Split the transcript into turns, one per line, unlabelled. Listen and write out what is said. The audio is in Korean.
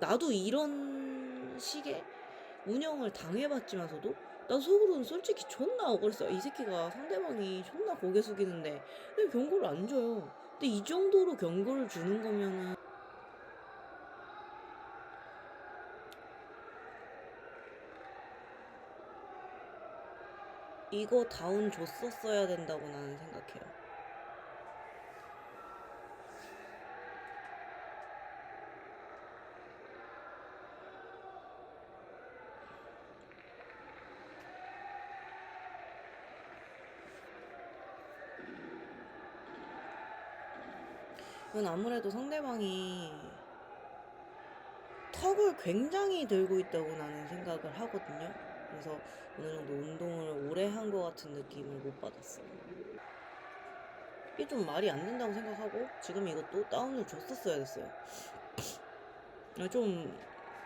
나도 이런 식의 운영을 당해봤지만서도 나 속으로는 솔직히 존나 억울했어. 이 새끼가 상대방이 존나 고개 숙이는데 왜 경고를 안 줘요? 근데 이 정도로 경고를 주는 거면은 이거 다운 줬었어야 된다고 나는 생각해요. 이건 아무래도 상대방이 턱을 굉장히 들고 있다고 나는 생각을 하거든요. 그래서 어느 정도 운동을 오래 한 것 같은 느낌을 못 받았어. 이게 좀 말이 안 된다고 생각하고 지금 이것도 다운을 줬었어야 됐어요. 아, 좀